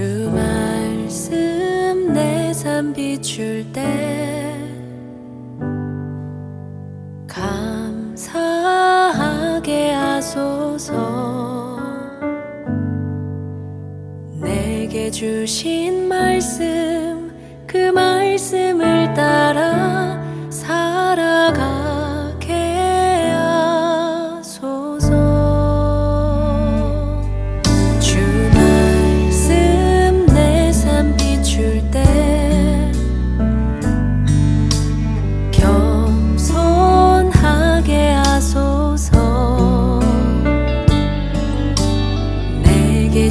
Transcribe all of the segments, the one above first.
말씀 내 삶 비출 때 감사하게 하소서. 내게 주신 말씀 그 말씀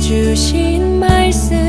주신 말씀